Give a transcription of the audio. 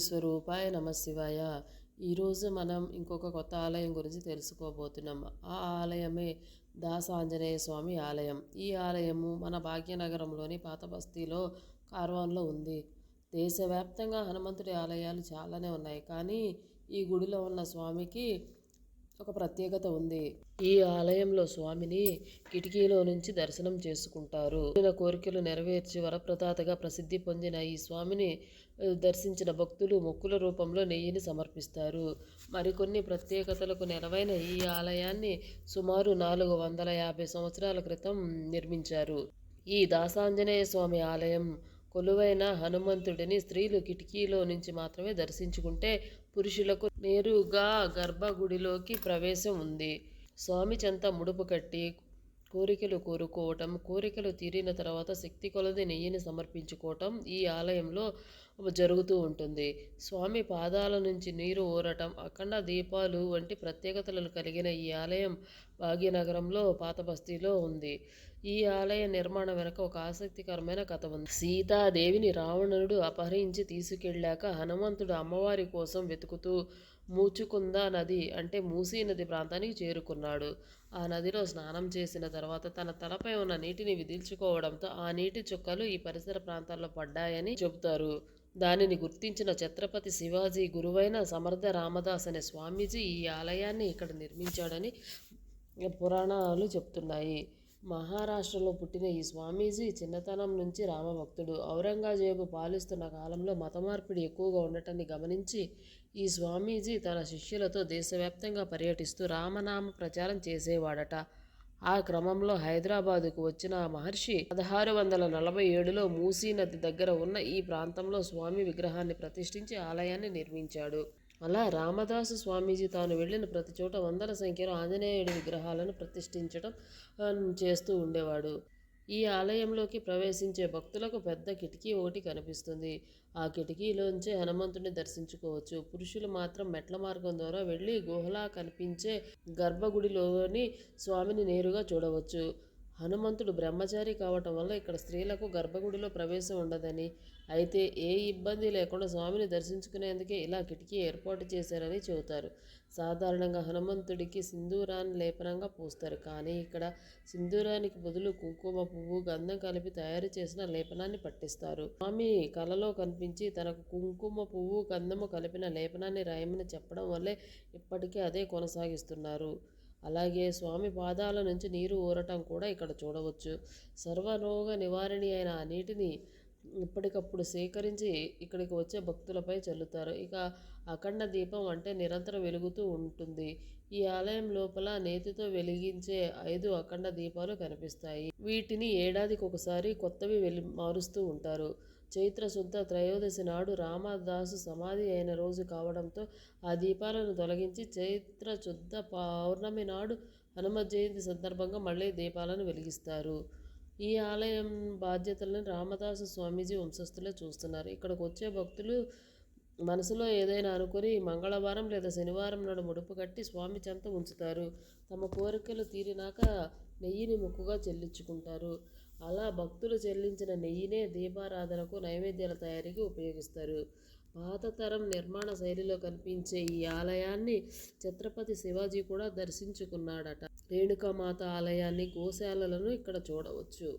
స్వరూపాయ నమశివాయ ఈరోజు మనం ఇంకొక కొత్త ఆలయం గురించి తెలుసుకోబోతున్నాం. ఆ ఆలయమే దాసాంజనేయ స్వామి ఆలయం. ఈ ఆలయము మన భాగ్యనగరంలోని పాత బస్తీలో కార్వాన్లో ఉంది. దేశవ్యాప్తంగా హనుమంతుడి ఆలయాలు చాలానే ఉన్నాయి. కానీ ఈ గుడిలో ఉన్న స్వామికి ఒక ప్రత్యేకత ఉంది. ఈ ఆలయంలో స్వామిని కిటికీలో నుంచి దర్శనం చేసుకుంటారు. కోరికలు నెరవేర్చి వరప్రదాతగా ప్రసిద్ధి పొందిన ఈ స్వామిని దర్శించిన భక్తులు మొక్కుల రూపంలో నెయ్యిని సమర్పిస్తారు. మరికొన్ని ప్రత్యేకతలకు నెలవైన ఈ ఆలయాన్ని సుమారు నాలుగు వందల యాభై సంవత్సరాల క్రితం నిర్మించారు. ఈ దాసాంజనేయ స్వామి ఆలయం కొలువైన హనుమంతుడిని స్త్రీలు కిటికీలో నుంచి మాత్రమే దర్శించుకుంటే పురుషులకు నేరుగా గర్భగుడిలోకి ప్రవేశం ఉంది. స్వామి చెంత ముడుపు కట్టి కోరికలు కోరుకోవటం కోరికలు తీరిన తర్వాత శక్తి కొలది నెయ్యిని సమర్పించుకోవటం ఈ ఆలయంలో జరుగుతూ ఉంటుంది. స్వామి పాదాల నుంచి నీరు ఊరటం అఖండ దీపాలు వంటి ప్రత్యేకతలను కలిగిన ఈ ఆలయం భాగ్యనగరంలో పాత బస్తీలో ఉంది. ఈ ఆలయ నిర్మాణం వెనుక ఒక ఆసక్తికరమైన కథ ఉంది. సీతాదేవిని రావణుడు అపహరించి తీసుకెళ్ళాక హనుమంతుడు అమ్మవారి కోసం వెతుకుతూ మూచుకుందా నది అంటే మూసీ నది ప్రాంతానికి చేరుకున్నాడు. ఆ నదిలో స్నానం చేసిన తర్వాత తన తలపై ఉన్న నీటిని విదిల్చుకోవడంతో ఆ నీటి చుక్కలు ఈ పరిసర ప్రాంతాల్లో పడ్డాయని చెబుతారు. దానిని గుర్తించిన ఛత్రపతి శివాజీ గురువైన సమర్థ రామదాస్ అనే స్వామీజీ ఈ ఆలయాన్ని ఇక్కడ నిర్మించాడని పురాణాలు చెప్తున్నాయి. మహారాష్ట్రలో పుట్టిన ఈ స్వామీజీ చిన్నతనం నుంచి రామభక్తుడు. ఔరంగజేబు పాలిస్తున్న కాలంలో మతమార్పిడి ఎక్కువగా ఉండటాన్ని గమనించి ఈ స్వామీజీ తన శిష్యులతో దేశవ్యాప్తంగా పర్యటిస్తూ రామనామ ప్రచారం చేసేవాడట. ఆ క్రమంలో హైదరాబాదుకు వచ్చిన మహర్షి పదహారు వందల నలభై ఏడులో మూసీ నది దగ్గర ఉన్న ఈ ప్రాంతంలో స్వామి విగ్రహాన్ని ప్రతిష్ఠించి ఆలయాన్ని నిర్మించాడు. అలా రామదాసు స్వామీజీ తాను వెళ్ళిన ప్రతి చోట వందల సంఖ్యలో ఆంజనేయుడి విగ్రహాలను ప్రతిష్ఠించడం చేస్తూ ఉండేవాడు. ఈ ఆలయంలోకి ప్రవేశించే భక్తులకు పెద్ద కిటికీ ఒకటి కనిపిస్తుంది. ఆ కిటికీలోంచే హనుమంతుడిని దర్శించుకోవచ్చు. పురుషులు మాత్రం మెట్ల మార్గం ద్వారా వెళ్ళి గుహలా కనిపించే గర్భగుడిలోని స్వామిని నేరుగా చూడవచ్చు. హనుమంతుడు బ్రహ్మచారి కావటం వల్ల ఇక్కడ స్త్రీలకు గర్భగుడిలో ప్రవేశం ఉండదని అయితే ఏ ఇబ్బంది లేకుండా స్వామిని దర్శించుకునేందుకే ఇలా కిటికీ ఏర్పాటు చేశారని చెబుతారు. సాధారణంగా హనుమంతుడికి సింధూరాన్ని లేపనంగా పూస్తారు. కానీ ఇక్కడ సింధూరానికి బదులు కుంకుమ పువ్వు గంధం కలిపి తయారు చేసిన లేపనాన్ని పట్టిస్తారు. స్వామి కలలో కనిపించి తనకు కుంకుమ పువ్వు గంధము కలిపిన లేపనాన్ని రాయమని చెప్పడం వల్లే ఇప్పటికీ అదే కొనసాగిస్తున్నారు. అలాగే స్వామి పాదాల నుంచి నీరు ఊరటం కూడా ఇక్కడ చూడవచ్చు. సర్వరోగ నివారణి అయిన ఆ నీటిని ఎప్పటికప్పుడు సేకరించి ఇక్కడికి వచ్చే భక్తులపై చల్లుతారు. ఇక అఖండ దీపం అంటే నిరంతరం వెలుగుతూ ఉంటుంది. ఈ ఆలయం లోపల నేతితో వెలిగించే ఐదు అఖండ దీపాలు కనిపిస్తాయి. వీటిని ఏడాదికి ఒకసారి కొత్తవి వెలి మారుస్తూ ఉంటారు. చైత్రశుద్ధ త్రయోదశి నాడు రామదాసు సమాధి అయిన రోజు కావడంతో ఆ దీపాలను తొలగించి చైత్ర శుద్ధ పౌర్ణమి నాడు హనుమ జయంతి సందర్భంగా మళ్ళీ దీపాలను వెలిగిస్తారు. ఈ ఆలయం బాధ్యతలను రామదాసు స్వామీజీ వంశస్థులే చూస్తున్నారు. ఇక్కడికి వచ్చే భక్తులు మనసులో ఏదైనా అనుకుని మంగళవారం లేదా శనివారం నాడు ముడుపు కట్టి స్వామి చెంత ఉంచుతారు. తమ కోరికలు తీరినాక నెయ్యిని ముక్కుగా చెల్లించుకుంటారు. అలా భక్తులు చెల్లించిన నెయ్యినే దీపారాధనకు నైవేద్యాల తయారీకి ఉపయోగిస్తారు. పాతతరం నిర్మాణ శైలిలో కనిపించే ఈ ఆలయాన్ని ఛత్రపతి శివాజీ కూడా దర్శించుకున్నాడట. రేణుకామాత ఆలయాన్ని గోశాలలను ఇక్కడ చూడవచ్చు.